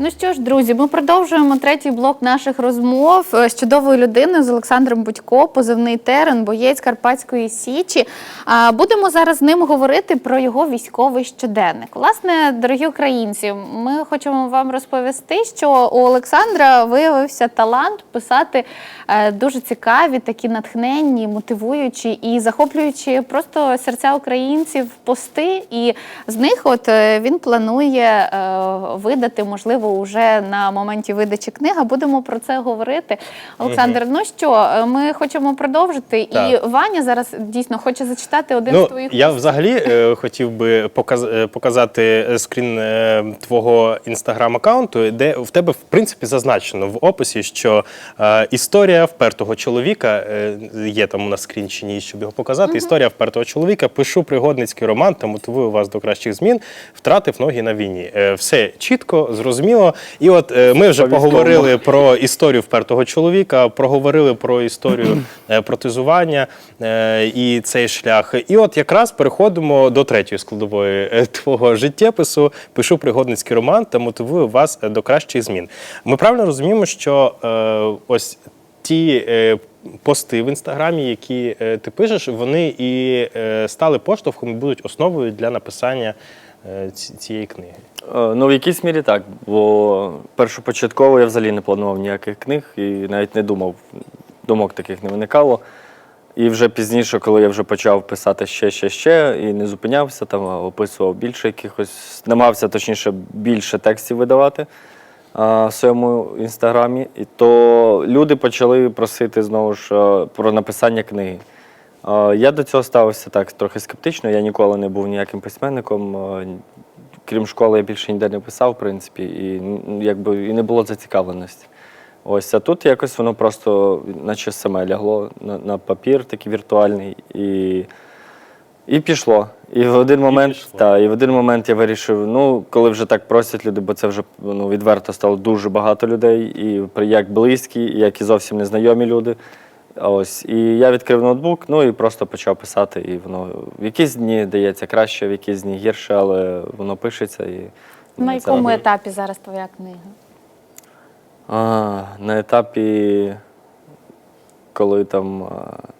Ну що ж, друзі, ми продовжуємо третій блок наших розмов е, з чудовою людиною з Олександром Будько, позивний терен, боєць Карпатської Січі. Будемо зараз з ним говорити про його військовий щоденник. Власне, дорогі українці, ми хочемо вам розповісти, що у Олександра виявився талант писати е, дуже цікаві, такі натхненні, мотивуючі і захоплюючі просто серця українців пости. І з них от е, він планує видати, можливо, уже на моменті видачі книги. Будемо про це говорити. Олександр, ну що, е, ми хочемо продовжити. Так. І Ваня зараз дійсно хоче зачитати один з Ну, твоїх я взагалі е, хотів би показ- е, показати скрін е, твого інстаграм-аккаунту, де в тебе, в принципі, зазначено в описі, що е, історія впертого чоловіка е, є там у нас скрін чи ні, щоб його показати. Історія впертого чоловіка. Пишу пригодницький роман та мотивую вас до кращих змін. Втратив ноги на війні. Е, все чітко, зрозуміло. І от е, ми вже поговорили про історію впертого чоловіка, проговорили про історію е, протезування е, і цей шлях. І от якраз переходимо до третьої складової твого життєпису. Пишу пригодницький роман та мотивую вас до кращих змін. Ми правильно розуміємо, що е, ось ті. е, Пости в інстаграмі, які е, ти пишеш, вони і е, стали поштовхом, і будуть основою для написання цієї книги. Е, Ну, в якійсь мірі так, бо першопочатково я взагалі не планував ніяких книг і навіть не думав, думок таких не виникало. І вже пізніше, коли я вже почав писати ще, ще, ще, і не зупинявся, там описував більше якихось, намагався точніше більше текстів видавати а, в своєму інстаграмі, і то люди почали просити знову ж е, про написання книги. Е, Я до цього ставився так трохи скептично. Я ніколи не був ніяким письменником. е, Крім школи, я більше ніде не писав, в принципі, і якби і не було зацікавленості. Ось, а тут якось воно просто, наче саме лягло на, на папір такий віртуальний, і, і пішло. І в один момент, пішло. та, і в один момент я вирішив, ну, коли вже так просять люди, бо це вже ну, відверто стало дуже багато людей, і як близькі, як і зовсім незнайомі люди. Ось, і я відкрив ноутбук, ну і просто почав писати. І воно в якісь дні дається краще, в якісь дні гірше, але воно пишеться. І На якому етапі зараз твоя книга? А, на етапі, коли там,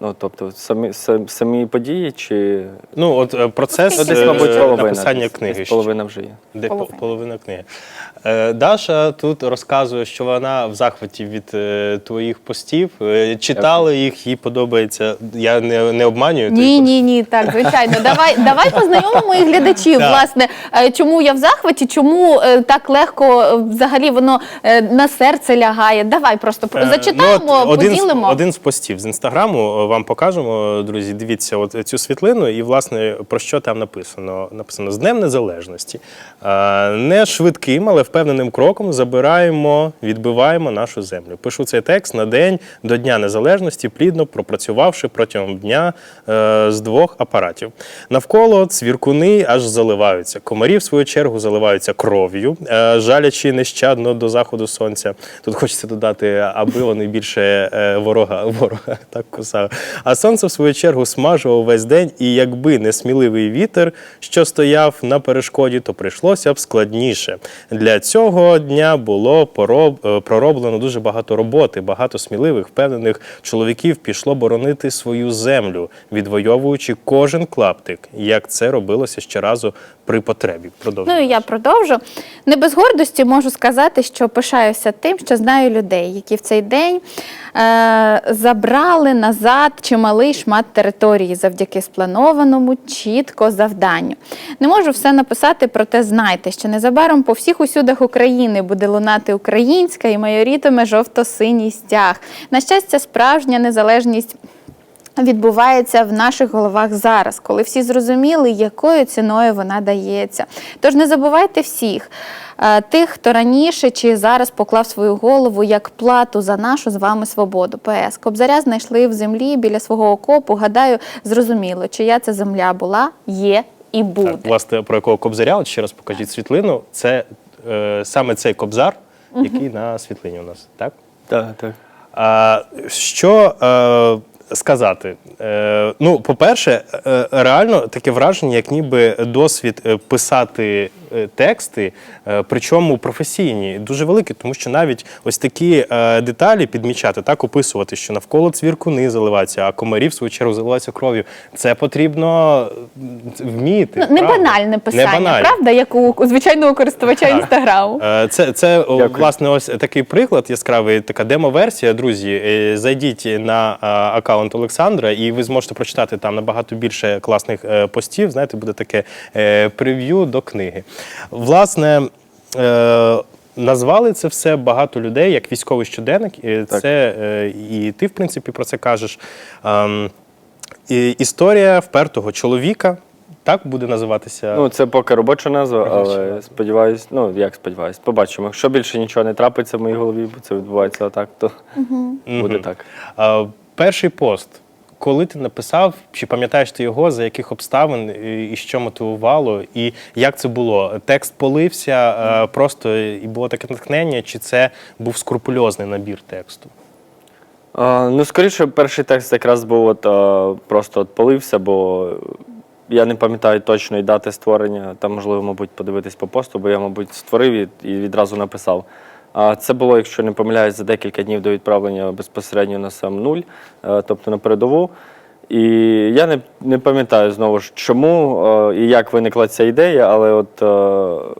ну тобто, самі, сам- самі події чи Ну, от е, процес ну, десь, е, мабуть, половина. написання десь- книги. десь половина вже є. Де Половина. половина, книги. Е, Даша тут розказує, що вона в захваті від е, твоїх постів. Е, читала їх, їй подобається. Я не, не обманюю. Ні, ні, ні, так, звичайно. Давай, давай познайомимо моїх глядачів. Власне, е, чому я в захваті, чому е, так легко е, взагалі воно е, на серце лягає. Давай просто Е, зачитаємо, ну, от один, поділимо. один з постів з інстаграму е, вам покажемо, друзі. Дивіться, от цю світлину, і власне про що там написано? Написано з Днем Незалежності. Е, Не швидким, але впевненим кроком забираємо, відбиваємо нашу землю. Пишу цей текст на день до Дня Незалежності, плідно пропрацювавши протягом дня е, з двох апаратів. Навколо цвіркуни аж заливаються. Комарі, в свою чергу, заливаються кров'ю, жалячи нещадно до заходу сонця. Тут хочеться додати, аби вони більше ворога, ворога так кусали. А сонце, в свою чергу, смажував весь день, і якби не сміливий вітер, що стояв на перешкоді, то прийшлося б складніше. Для цього дня було пороб, е, пророблено дуже багато роботи. Багато сміливих, впевнених чоловіків пішло боронити свою землю, відвоюючи кожен клаптик, як це робилося ще разу при потребі. Ну і я продовжу. Не без гордості можу сказати, що пишаюся тим, що знаю людей, які в цей день е, забрали назад чималий шмат території завдяки спланованому чітко завданню. Не можу все написати, проте знайте, що незабаром по всіх усюдах України буде лунати українська і майорітиме жовто-синій стяг. На щастя, справжня незалежність відбувається в наших головах зараз, коли всі зрозуміли, якою ціною вона дається. Тож не забувайте всіх. е, Тих, хто раніше чи зараз поклав свою голову як плату за нашу з вами свободу. ПС Кобзаря знайшли в землі біля свого окопу. Гадаю, зрозуміло, чия це земля була, є і буде. Так, власне, про якого кобзаря, от ще раз покажіть світлину. Це е, саме цей кобзар, який на світлині у нас, так? Так, так. А, що е, сказати? Е, ну, по-перше, е, реально таке враження, як ніби досвід е, писати тексти, е, причому професійні, дуже великий, тому що навіть ось такі е, деталі підмічати, так описувати, що навколо цвіркуни заливаються, а комарі в свою чергу заливаються кров'ю. Це потрібно вміти. Ну, не правда? банальне писання, Не банальне. правда, як у, звичайного користувача інстаграму. Е, Це, це Дякую. власне ось такий приклад яскравий, така демо-версія. Друзі, Е, зайдіть на е, аккаунт Олександра, і ви зможете прочитати там набагато більше класних е, постів. Знаєте, буде таке е, прев'ю до книги. Власне. е, Назвали це все багато людей як військовий щоденник. І Так. Це і ти, в принципі, про це кажеш. Ем, і Історія впертого чоловіка. Так буде називатися. Ну, це поки робоча назва, Робоча але назва. сподіваюсь, ну як сподіваюсь, побачимо. Якщо більше нічого не трапиться в моїй голові, бо це відбувається отак, то буде так. А, перший пост. Коли ти написав, чи пам'ятаєш ти його, за яких обставин і, що мотивувало, і як це було? Текст полився е, просто і було таке натхнення, чи це був скрупульозний набір тексту? А, ну, скоріше, перший текст якраз був от, а, просто от полився, бо я не пам'ятаю точної дати створення. Там, можливо, мабуть, подивитись по посту, бо я, мабуть, створив і відразу написав. Це було, якщо не помиляюсь, за декілька днів до відправлення безпосередньо на сам нуль, е, тобто на передову. І я не, не пам'ятаю знову ж, чому е, і як виникла ця ідея, але от. е,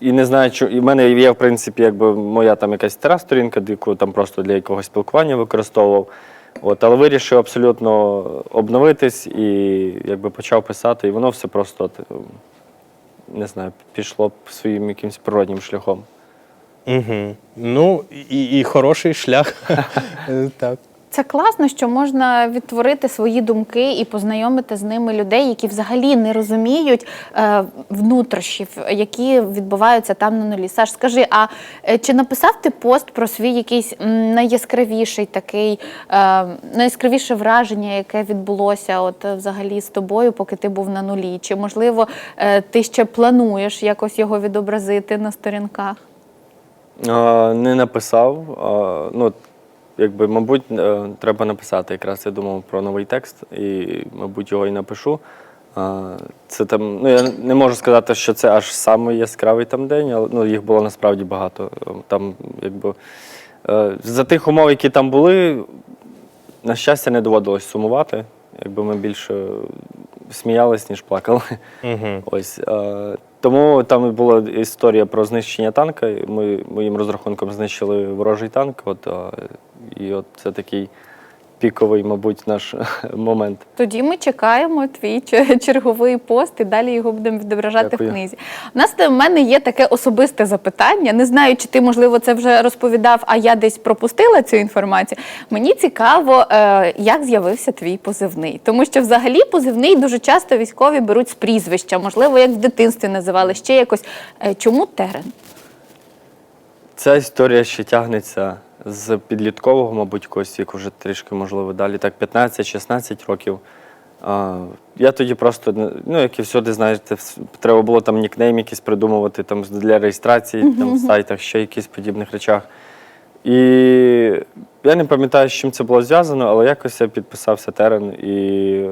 і- не знаю, що і в мене є, в принципі, якби моя там якась стара сторінка, яку там просто для якогось спілкування використовував. От, але вирішив абсолютно обновитись і якби почав писати, і воно все просто не знаю, пішло своїм якимось природнім шляхом. Угу. Ну, і, і хороший шлях. Так. Це класно, що можна відтворити свої думки і познайомити з ними людей, які взагалі не розуміють е, внутрішнів, які відбуваються там на нулі. Саш, скажи, а е, чи написав ти пост про свій якийсь найяскравіший такий, е, найяскравіше враження, яке відбулося от е, взагалі з тобою, поки ти був на нулі? Чи можливо е, ти ще плануєш якось його відобразити на сторінках? А, не написав. А, ну, якби, мабуть, е, треба написати. Якраз я думав про новий текст, і, мабуть, його і напишу. А, це там, ну, я не можу сказати, що це аж самий яскравий там день, але ну, їх було насправді багато. Там, якби, е, за тих умов, які там були, на щастя, не доводилось сумувати. Якби ми більше сміялись, ніж плакали. Угу. Ось тому там була історія про знищення танка. Ми моїм розрахунком знищили ворожий танк. От і от це такий піковий, мабуть, наш момент. Тоді ми чекаємо твій черговий пост і далі його будемо відображати Дякую. в книзі. У нас до мене є таке особисте запитання. Не знаю, чи ти, можливо, це вже розповідав, а я десь пропустила цю інформацію. Мені цікаво, е, як з'явився твій позивний. Тому що взагалі позивний дуже часто військові беруть з прізвища, можливо, як в дитинстві називали ще якось. Е, Чому терен? Ця історія ще тягнеться з підліткового, мабуть, якогось віку, вже трішки, можливо, далі, так 15-16 років. А, я тоді просто, ну, як і всюди, знаєте, треба було там нікнейм якийсь придумувати там, для реєстрації там, в сайтах, ще якісь подібних речах. І я не пам'ятаю, з чим це було зв'язано, але якось я підписався терен. І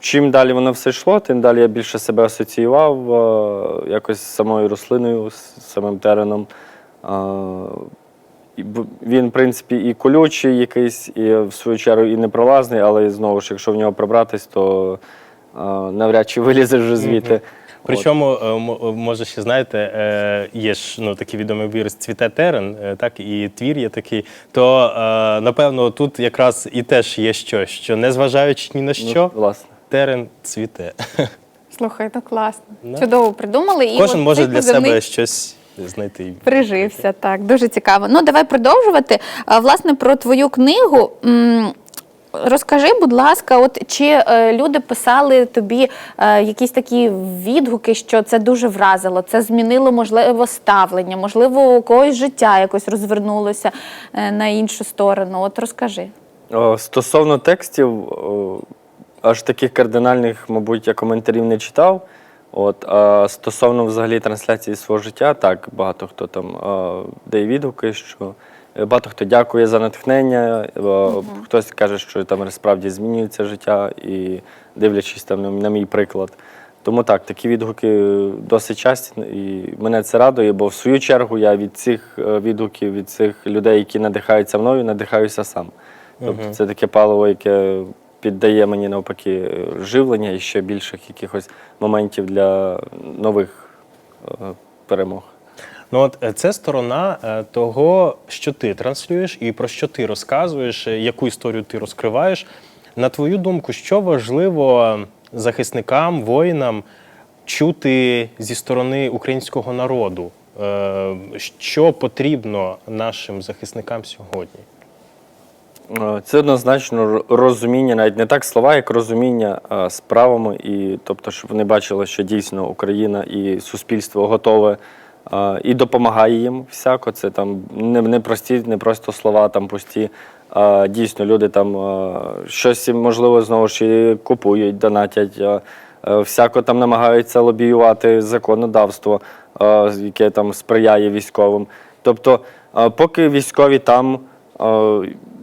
чим далі воно все йшло, тим далі я більше себе асоціював якось з самою рослиною, з самим тереном. Він, в принципі, і колючий якийсь, і в свою чергу і непролазний, але знову ж, якщо в нього пробратись, то а, навряд чи вилізеш вже звідти. От. Причому, е, е, може, ще знаєте, е, є ж ну, такий відомий вірус цвіте терен, е, так, і твір є такий. То, е, напевно, тут якраз і теж є щось, що незважаючи ні на Ну, що, власне. терен цвіте. Слухай, ну класно. Да. Чудово придумали. І Кожен от може для себе щось знайти. Прижився, так, дуже цікаво. Ну, давай продовжувати. Власне, про твою книгу. Розкажи, будь ласка, от чи е, люди писали тобі е, якісь такі відгуки, що це дуже вразило, це змінило можливо ставлення, можливо, у когось життя якось розвернулося е, на іншу сторону. От розкажи. О, Стосовно текстів, о, аж таких кардинальних, мабуть, я коментарів не читав. От, а стосовно взагалі трансляції свого життя, так, багато хто там а, дає відгуки, що Е, Багато хто дякує за натхнення, е, хтось каже, що там справді змінюється життя, і дивлячись там на- на мій приклад. Тому так, такі відгуки досить часті, і мене це радує, бо в свою чергу я від цих е, відгуків, від цих людей, які надихаються мною, надихаюся сам. Тобто це таке паливо, яке піддає мені навпаки живлення і ще більших якихось моментів для нових е, перемог. Ну от е, це сторона е, того, що ти транслюєш і про що ти розказуєш, е, яку історію ти розкриваєш. На твою думку, що важливо захисникам, воїнам чути зі сторони українського народу? Е, Що потрібно нашим захисникам сьогодні? Е, Це однозначно розуміння, навіть не так слова, як розуміння е, справами, і тобто, щоб вони бачили, що дійсно Україна і суспільство готове е, і допомагає їм всяко. Це там не, не прості, не просто слова там пусті. А дійсно люди там е, щось можливо знову ж і купують, донатять. е, е, Всяко там намагаються лобіювати законодавство, е, яке там сприяє військовим. Тобто, е, поки військові там Е,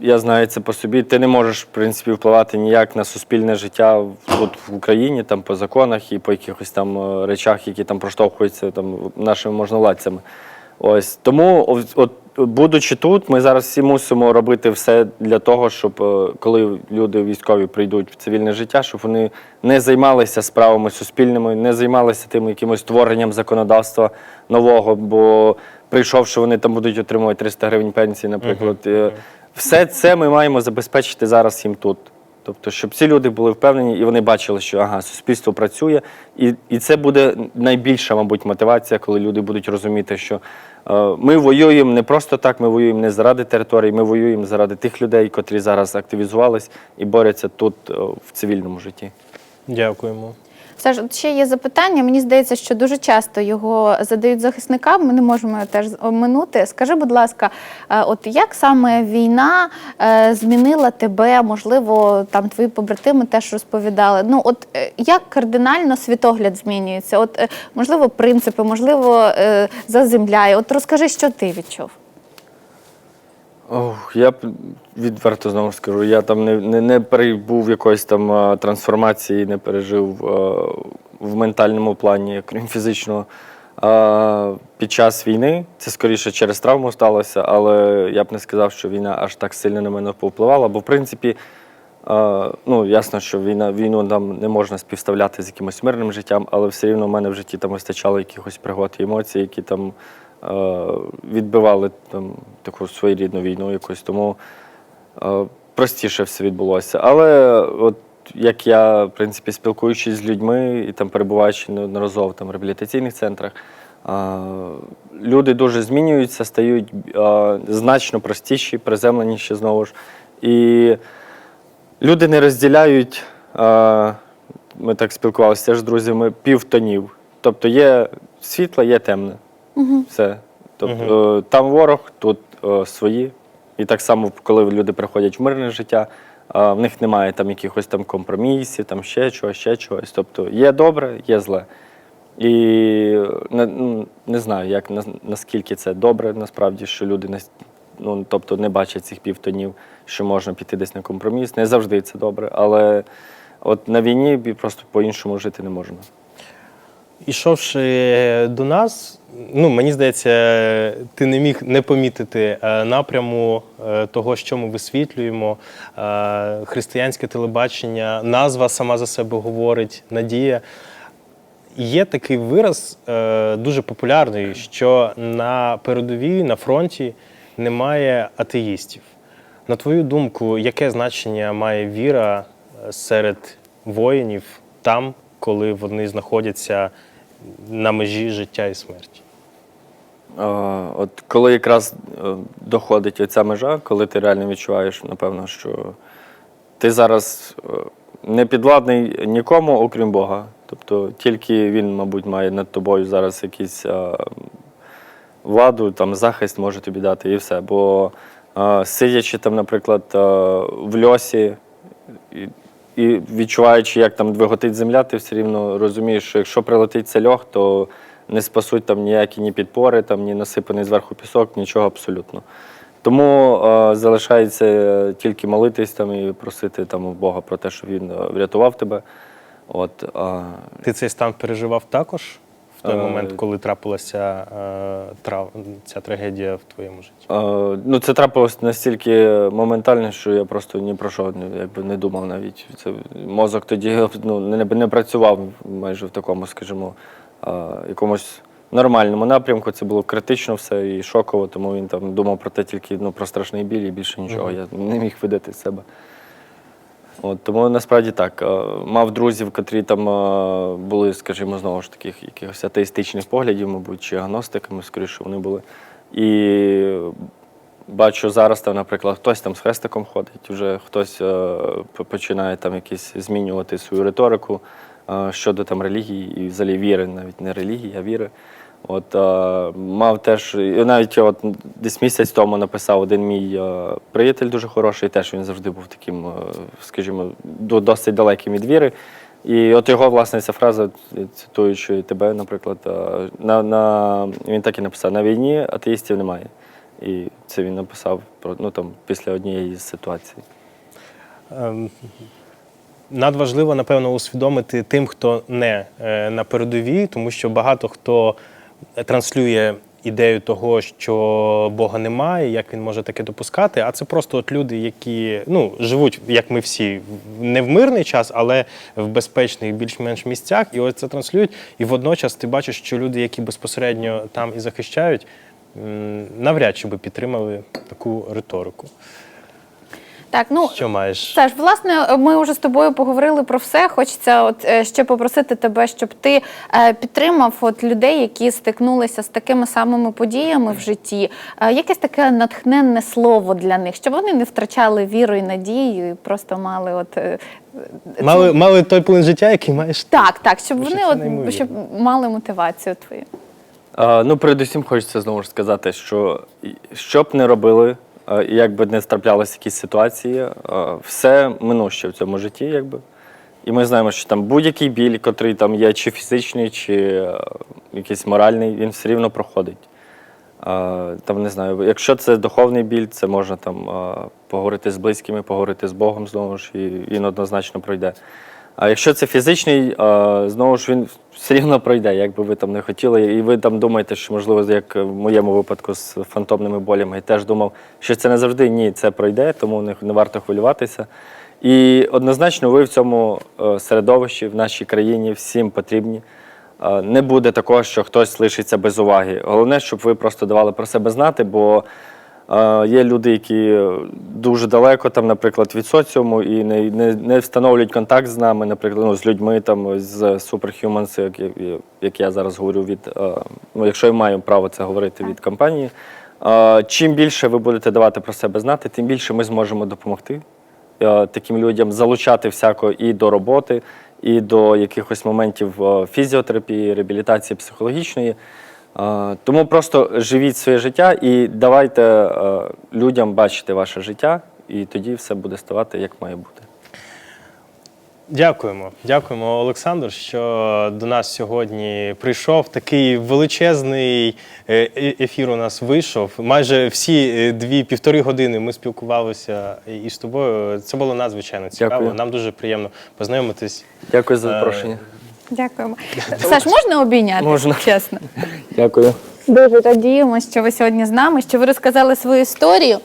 Я знаю це по собі. Ти не можеш, в принципі, впливати ніяк на суспільне життя тут в Україні, там по законах і по якихось там е, речах, які там проштовхуються там нашими можновладцями. Ось тому, от, от, будучи тут, ми зараз всі мусимо робити все для того, щоб е, коли люди військові прийдуть в цивільне життя, щоб вони не займалися справами суспільними, не займалися тим якимось творенням законодавства нового. Бо прийшовши, вони там будуть отримувати 300 гривень пенсії, наприклад. Е, Все це ми маємо забезпечити зараз їм тут. Тобто, щоб ці люди були впевнені і вони бачили, що ага, суспільство працює, і, і це буде найбільша, мабуть, мотивація, коли люди будуть розуміти, що е, ми воюємо не просто так, ми воюємо не заради території, ми воюємо заради тих людей, котрі зараз активізувались і борються тут е, в цивільному житті. Дякуємо. Саш, от ще є запитання. Мені здається, що дуже часто його задають захисникам. Ми не можемо теж оминути. Скажи, будь ласка, е, от як саме війна е, змінила тебе? Можливо, там твої побратими теж розповідали. Ну, от е, як кардинально світогляд змінюється? От можливо, принципи, можливо, заземляє. От розкажи, що ти відчув. Ох, я відверто знову скажу, я там не, не, не перебув якоїсь там е, трансформації, не пережив е, в ментальному плані, крім фізичного. Е, Під час війни це скоріше через травму сталося, але я б не сказав, що війна аж так сильно на мене повпливала. Бо, в принципі, е, ну, ясно, що війна, війну там не можна співставляти з якимось мирним життям, але все рівно в мене в житті там вистачало якихось пригод і емоцій, які там відбивали там, таку своєрідну війну якусь. Тому е, простіше все відбулося. Але от як я, в принципі, спілкуючись з людьми і там перебуваючи неодноразово там, в реабілітаційних центрах, е, люди дуже змінюються, стають е, значно простіші, приземленіші знову ж. І люди не розділяють, е, ми так спілкувалися з друзями, півтонів. Тобто є світле, є темне. Все. Тобто е, там ворог, тут е, свої. І так само, коли люди приходять в мирне життя, е, в них немає там якихось там компромісів, там ще чогось, ще чогось. Тобто є добре, є зле. І не, ну, не знаю, як наскільки це добре, насправді, що люди не, ну, тобто не бачать цих півтонів, що можна піти десь на компроміс. Не завжди це добре, але от на війні просто по-іншому жити не можна. Ішовши до нас, ну мені здається, ти не міг не помітити е, напряму е, того, що ми висвітлюємо. Е, Християнське телебачення, назва сама за себе говорить, надія. Є такий вираз е, дуже популярний, що на передовій, на фронті немає атеїстів. На твою думку, яке значення має віра е, серед воїнів там, коли вони знаходяться на межі життя і смерті? Е, От коли якраз е, доходить оця межа, коли ти реально відчуваєш, напевно, що ти зараз е, не підвладний нікому, окрім Бога. Тобто тільки він, мабуть, має над тобою зараз якийсь е, владу, там захист може тобі дати і все. Бо сидячи там, наприклад, в льосі і, відчуваючи, як там двиготить земля, ти все рівно розумієш, що якщо прилетить це льох, то не спасуть там ніякі ні підпори, там, ні насипаний зверху пісок, нічого абсолютно. Тому е, залишається тільки молитись там і просити там у Бога про те, щоб він е, врятував тебе. От, е, Ти цей стан переживав також той Е, момент, коли трапилася е, трав... ця трагедія в твоєму житті? Е, ну, це трапилось настільки моментально, що я просто ні про що не, якби, не думав навіть. Це, мозок тоді ну, не, не працював майже в такому, скажімо, якомусь нормальному напрямку. Це було критично все і шоково, тому він там думав про те тільки ну, про страшний біль і більше нічого. Я не міг видати з себе. От, тому насправді так. е, Мав друзів, котрі там е, були, скажімо, знову ж таких якихось атеїстичних поглядів, мабуть, чи агностиками, скоріше вони були. І бачу зараз, там, наприклад, хтось там з хрестиком ходить, вже хтось е, починає там якісь змінювати свою риторику щодо там релігії і взагалі віри, навіть не релігії, а віри. От е, мав теж, і навіть от десь місяць тому написав один мій е, приятель дуже хороший, теж він завжди був таким, е, скажімо, до- досить далеким від віри. І от його, власне, ця фраза, цитуючи тебе, наприклад, е, на, на, він так і написав: на війні атеїстів немає. І це він написав ну там після однієї з ситуацій. Ем, Надважливо, напевно, усвідомити тим, хто не е, на передовій, тому що багато хто транслює ідею того, що Бога немає, як він може таке допускати. А це просто от люди, які ну, живуть, як ми всі, не в мирний час, але в безпечних більш-менш місцях. І ось це транслюють. І водночас ти бачиш, що люди, які безпосередньо там і захищають, навряд чи би підтримали таку риторику. Так, ну Що маєш? Саш, власне, ми вже з тобою поговорили про все. Хочеться от е, ще попросити тебе, щоб ти е, підтримав от людей, які стикнулися з такими самими подіями в житті. Е, Якесь таке натхненне слово для них, щоб вони не втрачали віру і надію, і просто мали от е, Мали, мали той плин життя, який маєш ти. так, так, щоб Боже, вони це от неймовірно. щоб мали мотивацію твою. А, ну, передусім хочеться знову ж сказати, що і- що б не робили, як би не траплялися якісь ситуації, все минуще в цьому житті, якби. І ми знаємо, що там будь-який біль, котрий там є, чи фізичний, чи е, якийсь моральний, він все рівно проходить. Там не знаю, якщо це духовний біль, це можна там поговорити з близькими, поговорити з Богом знову ж, і він однозначно пройде. А якщо це фізичний, знову ж він все рівно пройде, як би ви там не хотіли. І ви там думаєте, що можливо, як в моєму випадку з фантомними болями, я теж думав, що це не завжди ні, це пройде, тому не, не варто хвилюватися. І однозначно, ви в цьому е, середовищі, в нашій країні всім потрібні. Е, Не буде такого, що хтось лишиться без уваги. Головне, щоб ви просто давали про себе знати, бо є люди, які дуже далеко, там, наприклад, від соціуму і не, не, не встановлюють контакт з нами, наприклад, ну, з людьми там, з Superhumans, як, як, я зараз говорю, від, е, ну, якщо я маю право це говорити від компанії. Чим більше ви будете давати про себе знати, тим більше ми зможемо допомогти е, таким людям залучати всяко і до роботи, і до якихось моментів е, фізіотерапії, реабілітації психологічної. Тому просто живіть своє життя і давайте е, людям бачити ваше життя, і тоді все буде ставати як має бути. Дякуємо. Дякуємо, Олександр, що до нас сьогодні прийшов. Такий величезний е, е- ефір у нас вийшов. Майже всі дві півтори години ми спілкувалися і з тобою. Це було надзвичайно цікаво. Дякую. Нам дуже приємно познайомитись. Дякую за запрошення. Дякуємо. Саш, можна обійняти? Можна. Чесно. Дякую. Дуже радіємо, що ви сьогодні з нами, що ви розказали свою історію.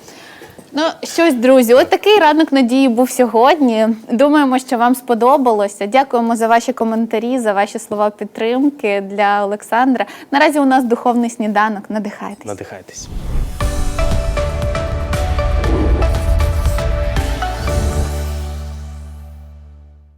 Ну, щось, друзі, от такий ранок надії був сьогодні. Думаємо, що вам сподобалося. Дякуємо за ваші коментарі, за ваші слова підтримки для Олександра. Наразі у нас духовний сніданок. Надихайтесь. Надихайтесь.